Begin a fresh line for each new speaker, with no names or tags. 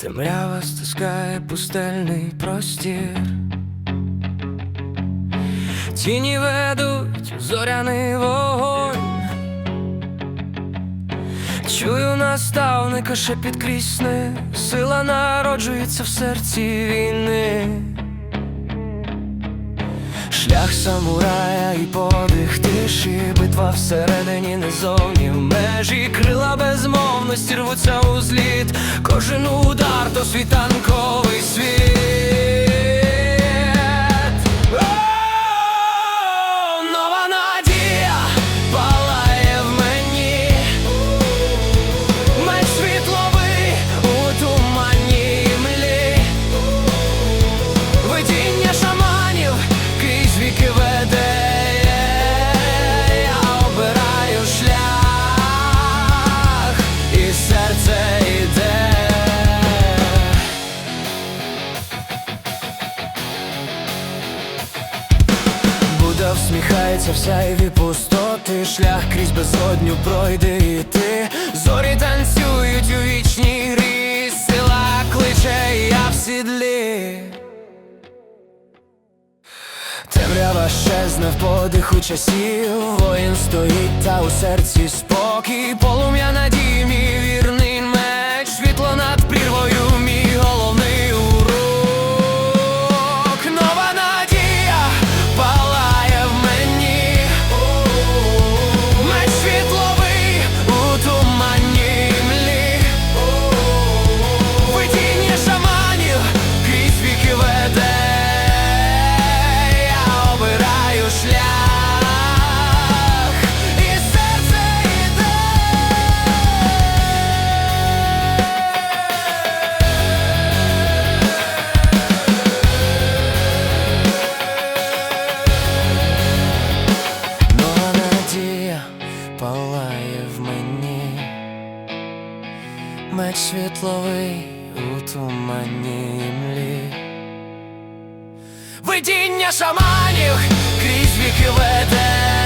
Темрява стискає пустельний простір. Тіні ведуть зоряний вогонь. Чую наставника шепіт сни Сила народжується в серці війни. Шлях самурая і подих тиші, битва всередині, не зовні межі, крила безмовності рвуться у зліт, кожен удар до світанковий Будда всміхається в сяйві пустоти, шлях крізь безодню пройде і ти. Зорі танцюють у вічній грі, сила кличе, і я в сідлі. Темрява щезне в подиху часів, воїн стоїть, та у серці спокій, полум'я надії, палає в мені, меч світловий у туманні млі. Видіння шаманів крізь віки веде.